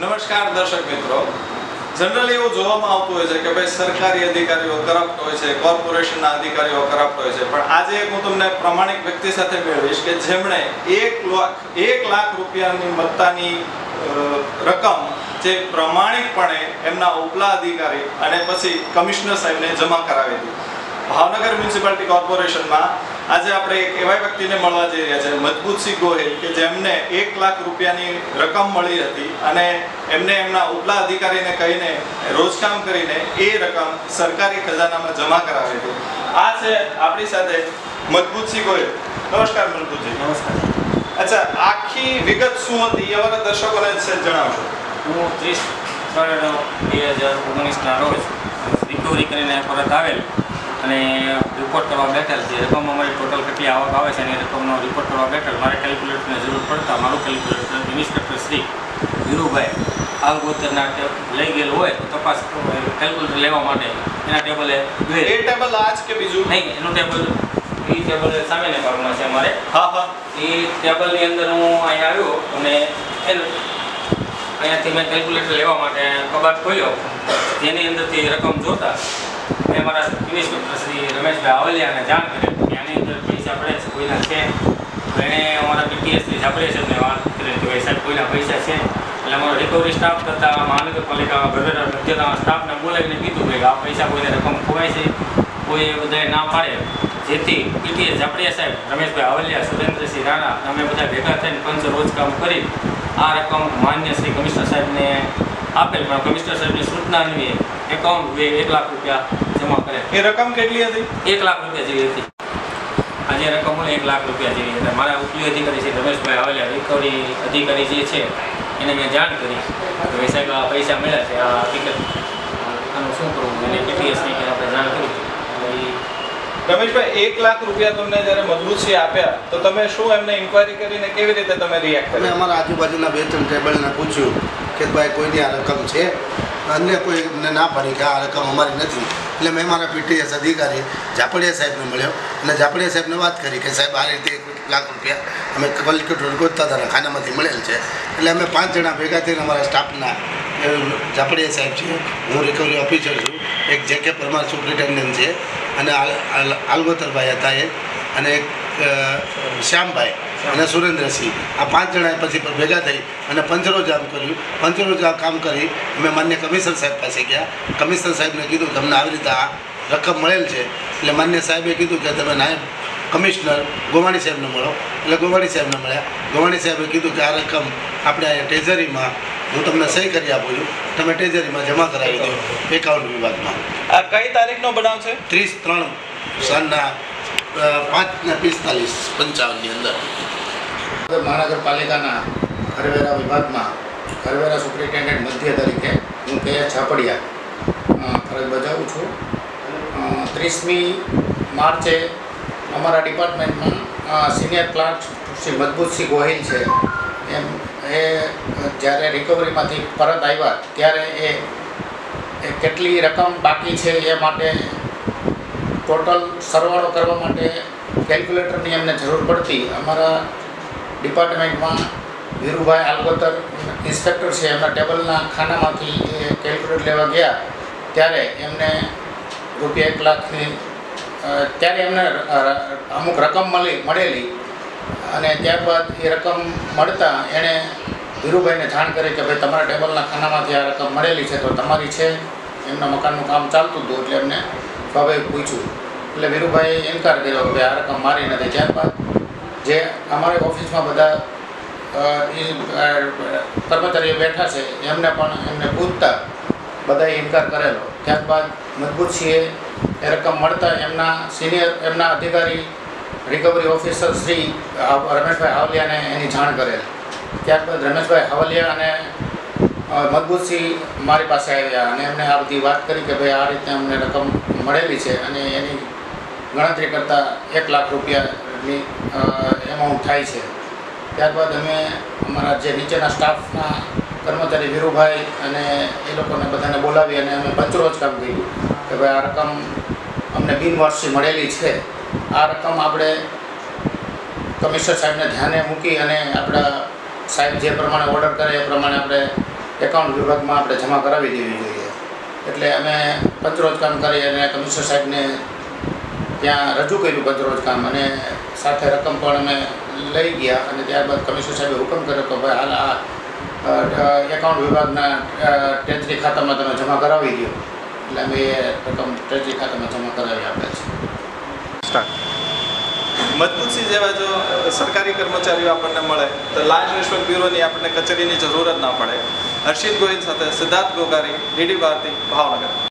નમસ્કાર દર્શક મિત્રો. જનરલી એવું જોવામાં આવતું હોય છે કે ભાઈ સરકારી અધિકારીઓ કરપ્ટ હોય છે, કોર્પોરેશનના અધિકારીઓ કરપ્ટ હોય છે. પણ આજે હું તમને પ્રમાણિક વ્યક્તિ સાથે મેળવીશ કે જેમણે એક લાખ એક લાખ રૂપિયાની મત્તાની રકમ જે પ્રમાણિકપણે એમના ઉપલા અધિકારી અને પછી કમિશનર સાહેબને જમા કરાવી હતી. ભાવનગર મ્યુનિસિપાલિટી કોર્પોરેશનમાં આજે આપણે એક એવા વ્યક્તિને મળવા જઈ રહ્યા છે મજબૂતસિંહ ગોહિલ કે જેમને એક લાખ રૂપિયાની રકમ મળી હતી અને એમને એમના ઉપલા અધિકારીને કહીને રોજકામ કરીને એ રકમ સરકારી ખજાનામાં જમા કરાવી હતી. આ છે આપણી સાથે મજબૂતસિંહ ગોહિલ. નમસ્કાર મજબૂતજી નમસ્કાર. અચ્છા આખી વિગત શું હતી? એ અમારા દર્શકોને જણાવશો. હું ત્રીસ ત્રણ બે હજાર ઓગણીસના રોજ રિકવરી કરીને પરત આવેલ અને રિપોર્ટ કરવા બેઠેલ છે. રકમ અમારી ટોટલ કેટલી આવક આવે છે અને રકમનો રિપોર્ટ કરવા બેઠેલ. મારે કેલ્ક્યુલેટરની જરૂર પડતા મારું કેલ્ક્યુલેટર ઇન્સ્પેક્ટર શ્રી વીરુભાઈ આગોતરના લઈ ગયેલું હોય તો તપાસ કેલ્ક્યુલેટર લેવા માટે એના ટેબલે એ ટેબલ આજ કે બીજું? નહીં એનું ટેબલ એ ટેબલ સામેને ભાગમાં છે અમારે. હા હા. એ ટેબલની અંદર હું અહીંયા આવ્યો અને એનું અહીંયાથી મેં કેલ્ક્યુલેટર લેવા માટે કબાટ ખોલ્યો. જેની અંદરથી રકમ જોતા મેં મારા શ્રી રમેશભાઈ આવલિયાને જાણ કરી કે આની અંદર પૈસા પડે છે, કોઈના છે. તો એણે અમારા શ્રી જાપડે સાહેબને વાત કરી કે ભાઈ સાહેબ, કોઈના પૈસા છે? એટલે અમારો રિકવરી સ્ટાફ તથા મહાનગરપાલિકામાં ગરવેરા મધ્યના સ્ટાફને બોલાવીને કીધું કે આ પૈસા કોઈને રકમ ખોવાય છે? કોઈ બધાએ ના પાડે. જેથી પીટીએસ જાપડિયા સાહેબ, રમેશભાઈ આવલિયા, સુરેન્દ્રસિંહ રાણા, અમે બધા ભેગા થઈને પંચ રોજ કામ કરી આ રકમ માન્ય શ્રી કમિશનર સાહેબને આપેલ પણ કમિશનર સાહેબની સૂચના અન્વયે એકાઉન્ટ બે એક લાખ રૂપિયા જમા કરે એ રકમ કેટલી હતી? એક લાખ રૂપિયા જેવી હતી. આજે રકમ હોય એક લાખ રૂપિયા જેવી હતી. મારા ઉપલી અધિકારી છે રમેશભાઈ આવેલા રિકવરી અધિકારી જે છે એને મેં જાણ કરી. કે ભાઈ સાહેબ પૈસા મળ્યા છે આ હકીકત આનું શું કરવું? એને પીટીએસની કે આપણે જાણ કરી. રમેશભાઈ, એક લાખ રૂપિયા તમને જ્યારે મજબૂતસિંહ આપ્યા, તો તમે શું એમને ઇન્ક્વાયરી કરીને કેવી રીતે તમે રિએક્ટ કર્યા? અમારા આજુબાજુના બે ત્રણ ટેબલને પૂછ્યું કે ભાઈ, કોઈની આ રકમ છે? અન્ય કોઈ અમને ના ભરી કે આ રકમ અમારી નથી. એટલે મેં મારા પીટીએસ અધિકારી ઝાપડિયા સાહેબને મળ્યો અને ઝાપડિયા સાહેબને વાત કરી કે સાહેબ, આ રીતે એક લાખ રૂપિયા અમે કલ્ક્યુટર ગોતતા હતા ખાનામાંથી મળેલ છે. એટલે અમે પાંચ જણા ભેગા થઈને અમારા સ્ટાફના જાપડિયા સાહેબ છે, હું રિકવરી ઓફિસર છું, એક જે કે પરમાર સુપ્રિન્ટેન્ડન્ટ છે અને આલ- આલ- આલગોતરભાઈ હતા એ અને એક શ્યામભાઈ અને સુરેન્દ્રસિંહ. આ પાંચ જણાએ પછી ભેગા થઈ અને પંચરોજ કામ કર્યું. પંચરોજ કામ કરી અમે માન્ય કમિશનર સાહેબ પાસે ગયા. કમિશનર સાહેબને કીધું તમને આવી રીતે આ રકમ મળેલ છે. એટલે માન્ય સાહેબે કીધું કે તમે નાયબ કમિશનર ગોવાણી સાહેબને મળો. એટલે ગોવાણી સાહેબને મળ્યા. ગોવાણી સાહેબે કીધું કે આ રકમ આપણે ટ્રેઝરીમાં હું તમને સહી કરી આપું છું. તમે ટ્રેઝરીમાં જમા કરાવી દો એકાઉન્ટ વિભાગમાં. આ કઈ તારીખનો બનાવ છે? ત્રીસ ત્રણ સાંજના અ, પાંચ ને પિસ્તાલીસ પંચાવનની અંદર. મહાનગરપાલિકાના કરવેરા વિભાગમાં કરવેરા સુપ્રિન્ટેન્ડન્ટ મધ્ય તરીકે હું કે છાપડિયા ફરજ બજાવું છું. ત્રીસમી માર્ચે અમારા ડિપાર્ટમેન્ટમાં સિનિયર ક્લાર્ક શ્રી મજબૂતસિંહ ગોહિલ છે. એમ, એ જ્યારે રિકવરીમાંથી પરત આવ્યા, ત્યારે એ કેટલી રકમ બાકી છે એ માટે ટોટલ સરવાળો કરવા માટે કેલ્ક્યુલેટરની એમને જરૂર પડતી. અમારા ડિપાર્ટમેન્ટમાં ધીરુભાઈ આલગોતર ઇન્સ્પેક્ટર છે, એમના ટેબલના ખાનામાંથી એ કેલ્ક્યુલેટર લેવા ગયા. ત્યારે એમને રૂપિયા એક લાખની ત્યારે એમને અમુક રકમ મળી, મળેલી. અને ત્યારબાદ એ રકમ મળતા એણે ધીરુભાઈને જાણ કરી કે ભાઈ તમારા ટેબલના ખાનામાંથી આ રકમ મળેલી છે, તો તમારી છે, એમના મકાનનું કામ ચાલતું હતું એટલે એમને સ્વાભાવિક પૂછ્યું. એટલે વીરુભાઈએ ઇનકાર કર્યો કે આ રકમ મારી નથી. ત્યારબાદ જે અમારી ઓફિસમાં બધા કર્મચારીઓ બેઠા છે, એમને પણ એમને પૂછતા બધાએ ઇનકાર કરેલો. ત્યારબાદ મજબૂતસિંહે એ રકમ મળતા એમના સિનિયર, એમના અધિકારી રિકવરી ઓફિસર શ્રી રમેશભાઈ હાવલિયાને એની જાણ કરેલ. ત્યારબાદ રમેશભાઈ હાવલિયા અને મજબૂતસિંહ મારી પાસે આવ્યા અને એમને આ બધી વાત કરી કે ભાઈ આ રીતે અમને રકમ મળેલી છે અને એની ગણતરી કરતાં એક લાખ રૂપિયાની એમાઉન્ટ થાય છે. ત્યારબાદ અમે અમારા જે નીચેના સ્ટાફના કર્મચારી વીરુભાઈ અને એ લોકોને બધાને બોલાવી અને અમે પંચરોજ કામ કર્યું કે ભાઈ આ રકમ અમને બિનવારસી મળેલી છે. આ રકમ આપણે કમિશનર સાહેબને ધ્યાને મૂકી અને આપણા સાહેબ જે પ્રમાણે ઓર્ડર કરે એ પ્રમાણે આપણે એકાઉન્ટ વિભાગમાં આપણે જમા કરાવી દેવી જોઈએ. એટલે અમે પંચરોજ કરી અને કમિશનર સાહેબને ત્યાં રજૂ કર્યું પંચરોજ અને સાથે રકમ પણ અમે લઈ ગયા અને ત્યારબાદ કમિશનર સાહેબે હુકમ કર્યો કે ભાઈ હાલ આ એકાઉન્ટ વિભાગના ટ્રેજરી ખાતામાં તમે જમા કરાવી દો એટલે અમે એ રકમ ટ્રેજરી ખાતામાં જમા કરાવી આપ્યા છે સ્ટાર્ટ. મજબૂતસિંહ જેવા જો સરકારી કર્મચારીઓ આપણને મળે, તો લાંચ રિશ્વત બ્યુરોની આપણને કચેરીની જરૂર જ ના પડે. હર્ષિત ગોહિલ સાથે સિદ્ધાર્થ ગોગારી, ડીડી ભારતી, ભાવનગર.